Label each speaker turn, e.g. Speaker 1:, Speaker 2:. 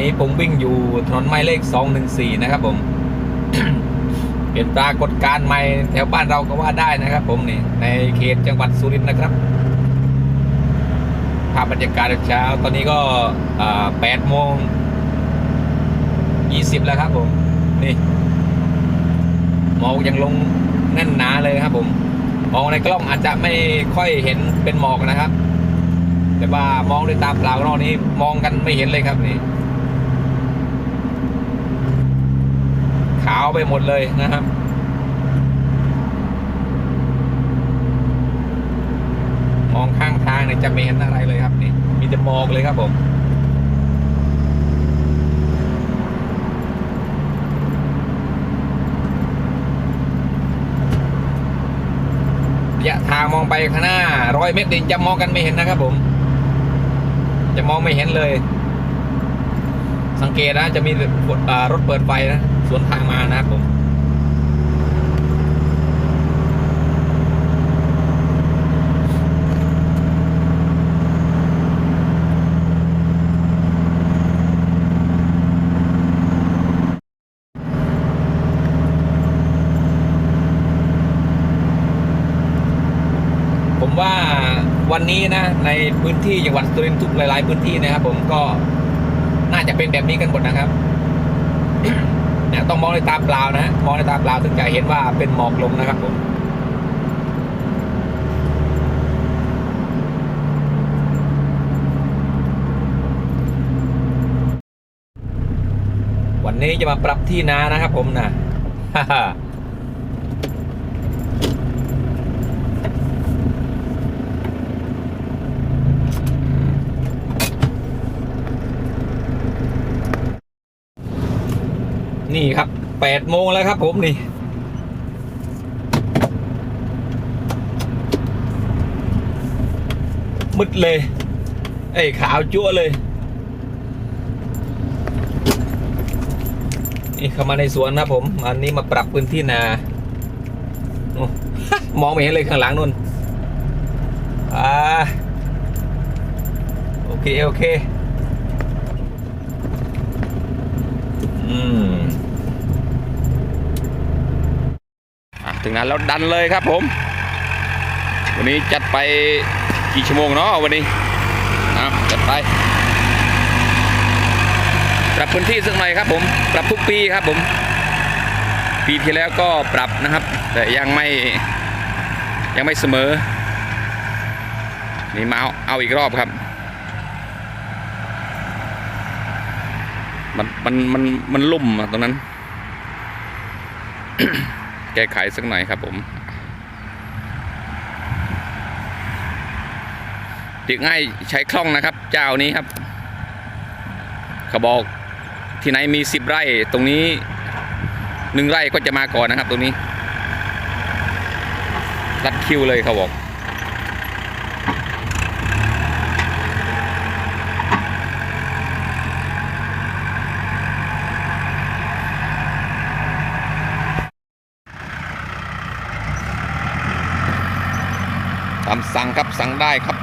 Speaker 1: นี้ผมวิ่งอยู่ถนนหมายเลข 214 นะครับผม เป็นปรากฏการณ์ใหม่แถวบ้านเราก็ว่าได้นะครับ ผมนี่ในเขตจังหวัดสุรินทร์นะครับ ภาพบรรยากาศเช้า ตอนนี้ก็8โมง 20 แล้วครับผม นี่หมอกยังลงแน่นหนาเลยครับผมมองในกล้องอาจจะไม่ค่อยเห็นเป็นหมอกนะครับ แต่ว่ามองด้วยตาเปล่านอกนี้มองกันไม่เห็นเลยครับนี่ ขาวไปหมดเลยนะครับมองข้างทางเนี่ยจะไม่เห็นอะไรเลยครับนี่มีแต่หมอกเลยครับผมระยะทางมองไปข้างหน้าร้อยเมตรนี่จะมองกันไม่เห็นนะครับผม จะมองไม่เห็นเลย สังเกตนะจะมีรถเปิดไฟนะ สวนทางมานะครับผมผมว่าวันนี้นะ ในพื้นที่จังหวัดสุรินทร์ทุกหลาย ๆ พื้นที่นะครับ ผมก็น่าจะเป็นแบบนี้กันหมดนะครับ เนี่ยต้องมองในตาเปล่านะ มองในตาเปล่าถึงจะเห็นว่าเป็นหมอกลงนะครับผมวันนี้จะมาปรับที่นานะครับผมนะ นี่ครับแปดโมงแล้วครับผมนี่ มืดเลยเอ้ยขาวจั่วเลย นี่เข้ามาในสวนนะผม อันนี้มาปรับพื้นที่นาอมองไม่เห็นเลยข้างหลังนู่นอ่าโอเค โอเค อืม อะแล้วดันเลยครับผม วันนี้จัดไปกี่ชั่วโมงเนาะวันนี้อะจัดไปปรับพื้นที่สักหน่อยครับผมปรับทุกปีครับผม ปีที่แล้วก็ปรับนะครับ แต่ยังไม่ยังไม่เสมอ นี่มาเอาเอาอีกรอบครับมันมันมันมันลุ่มอะตรงนั้น ก้ไขสักหน่อยครับผมติดง่ายใช้คล่องนะครับ เจ้านี้ครับเขาบอกที่ไหนมีสิบไร่ ตรงนี้หนึ่งไร่ก็จะมาก่อนนะครับ ตรงนี้รัดคิวเลยเขาบอก ตามสั่งครับสั่งได้ครับ